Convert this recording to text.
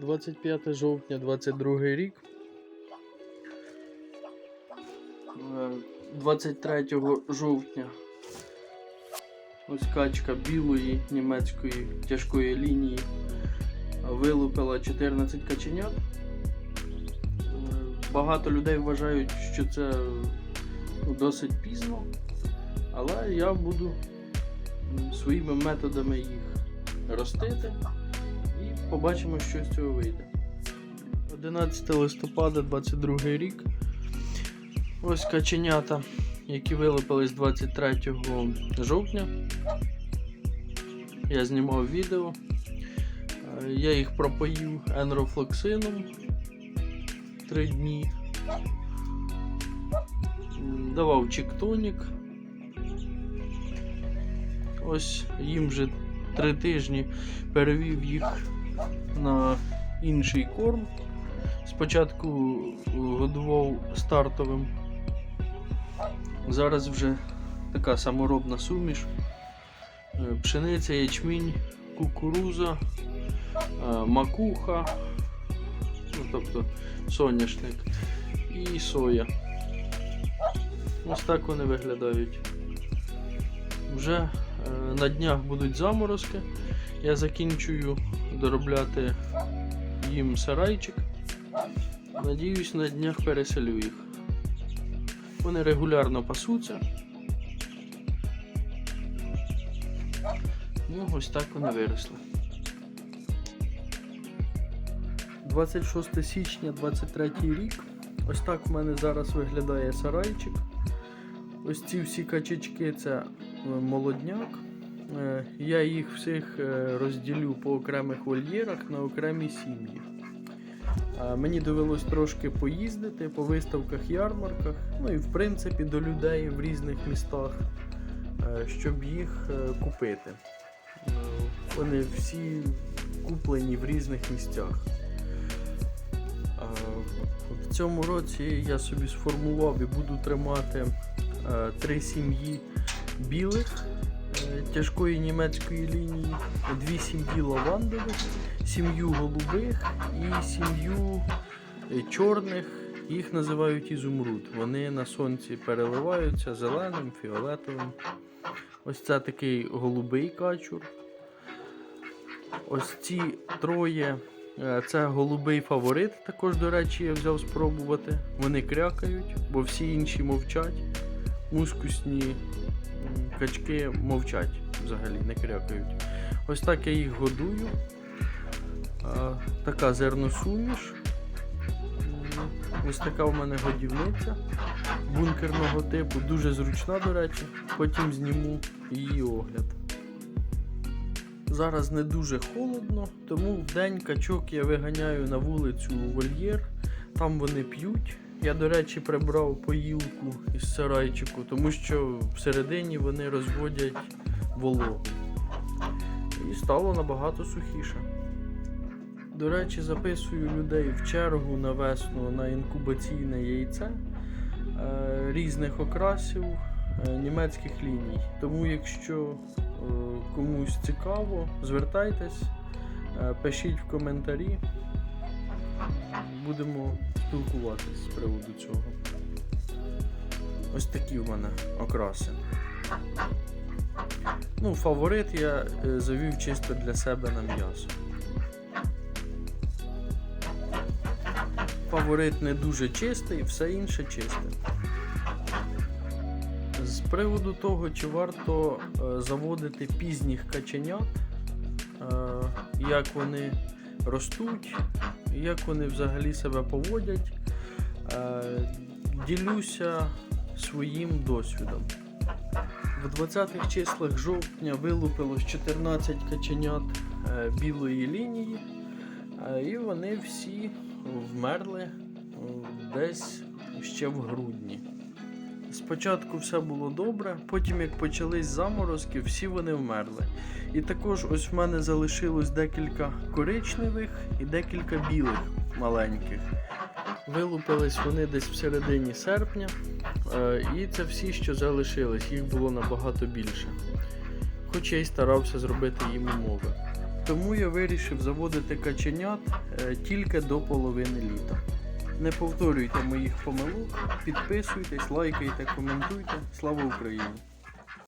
25 жовтня 22 рік. Е, 23 жовтня ось качка білої німецької тяжкої лінії вилупила 14 каченят. Е, Багато людей вважають, що це ну, досить пізно, але я буду своїми методами їх ростити побачимо, що з цього вийде. 11 листопада 22 рік. Ось каченята, які вилупились 23 жовтня. Я знімав відео. Е, Я їх пропоїв енрофлоксином 3 дні. Давав чіктонік. Ось їм вже 3 тижні перевів їх на інший корм. Спочатку е, годував стартовим. Зараз вже така саморобна суміш. Е, Пшениця, ячмінь, кукуруза, е, макуха, ну, тобто соняшник і соя. Ось так вони виглядають. Вже на днях будуть заморозки. Я закінчую доробляти їм сарайчик. Надіюсь, на днях переселю їх. Вони регулярно пасуться. Ну, ось так вони виросли. 26 січня 23 рік. Ось так в мене зараз виглядає сарайчик. Ось ці всі качечки це е, молодняк. Е, Я їх всіх е, розділю по окремих вольєрах на окремі сім'ї. Мені довелось трошки поїздити по виставках, ярмарках, ну і в принципі до людей в різних містах, е, щоб їх купити. Вони всі куплені в різних місцях. В цьому році я собі сформував і буду тримати три сім'ї білих е, тяжкої німецької лінії, дві сім'ї лавандових, сім'ю голубих і сім'ю е, чорних. Їх називають ізумруд. Вони на сонці переливаються зеленим, фіолетовим. Ось це такий голубий качур. Ось ці троє. е, Це голубий фаворит, також, до речі, я взяв спробувати. Вони крякають, бо всі інші мовчать. Мускусні качки мовчать взагалі, не крякають. Ось так я їх годую. Така зерносуміш. Ось така в мене годівниця бункерного типу, дуже зручна, до речі. Потім зніму її огляд. Зараз не дуже холодно, тому в день качок я виганяю на вулицю у вольєр. Там вони п'ють. Я, до речі, прибрав поїлку із сарайчику, тому що всередині вони розводять вологу. І стало набагато сухіше. До речі, записую людей в чергу на весну на інкубаційне яйце е, різних окрасів е, німецьких ліній. Тому, якщо е, комусь цікаво, звертайтесь, пишіть в коментарі. Будемо спілкуватись з приводу цього. Ось такі в мене окраси. Ну, фаворит я е, завів чисто для себе на м'ясо. Фаворит не дуже чистий, все інше чисте. З приводу того, чи варто е, заводити пізніх каченят, е, як вони ростуть, як вони взагалі себе поводять, е, ділюся своїм досвідом. В 20-х числах жовтня вилупилось 14 каченят е, білої лінії, е, і вони всі вмерли десь ще в грудні. Спочатку все було добре, потім як почались заморозки, всі вони вмерли. І також ось в мене залишилось декілька коричневих і декілька білих маленьких. Вилупились вони десь в середині серпня, е, і це всі, що залишились, їх було набагато більше. Хоч я й старався зробити їм умови. тому я вирішив заводити каченят е, тільки до половини літа. Не повторюйте моїх помилок, підписуйтесь, лайкайте, коментуйте. Слава Україні!